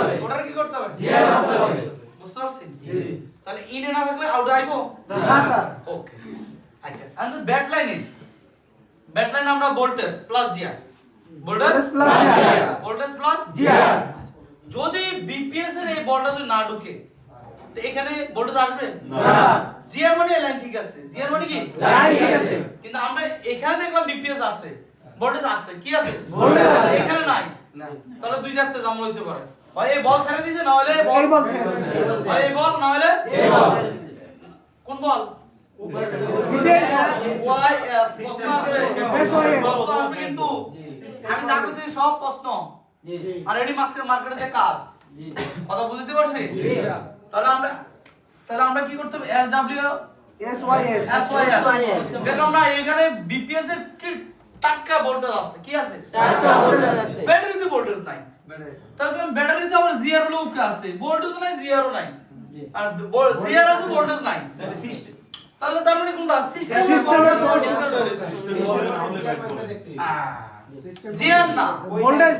হবে। ওটার কি করতে হবে? জিয়া হ্যাঁ, ভাবতে হবে। বুঝতে পারছেন? তাহলে ইন না থাকলে আউট আইবো? না স্যার। ওকে আচ্ছা and bat line bat line আমরা ভোল্টেজ প্লাস জিয়া ভোল্টেজ প্লাস জিয়া ভোল্টেজ প্লাস জিয়া যদি বিপিএস এর এই বলটা যদি না ঢুকে তো এখানে ভোল্টেজ আসবে? না জিয়ার মানে লাইন ঠিক আছে। জিয়ার মানে কি? লাইন ঠিক আছে। কিন্তু আমরা এখানে দেখলাম বিপিএস আছে। ভোল্টেজ আছে। কি আছে? ভোল্টেজ আছে। এখানে নাই। তাহলে দুই চারটে জামল হইতে পারে। হয় এই বল ছেড়ে দিছে না হলে এই বল ছেড়ে দিছে। হয় এই বল না হলে এই বল। কোন বল? নিচে ওয়াই এস প্রশ্ন প্রশ্ন কিন্তু। আমি যা করছি সব প্রশ্ন। আর এডি মাস্কের মার্কেটে যে কাজ। কথা বুঝতে পারছি? তাহলে আমরা তাহলে আমরা কি করতে হবে? S W S Y S S Y S দেখো আমরা এখানে বিপিএস এর কি টাটকা ভোল্টেজ আছে? কি আছে? টাটকা voltage আছে। ব্যাটারিতে ব্যাটারি তো আবার জিআর লোক আছে ভোল্টেজ নাই জিআরও নাই। আর জিআর আছে ভোল্টেজ নাই। তাহলে তার মানে কোনটা? সিস্টেমের ভোল্টেজ জিআর না। ভোল্টেজ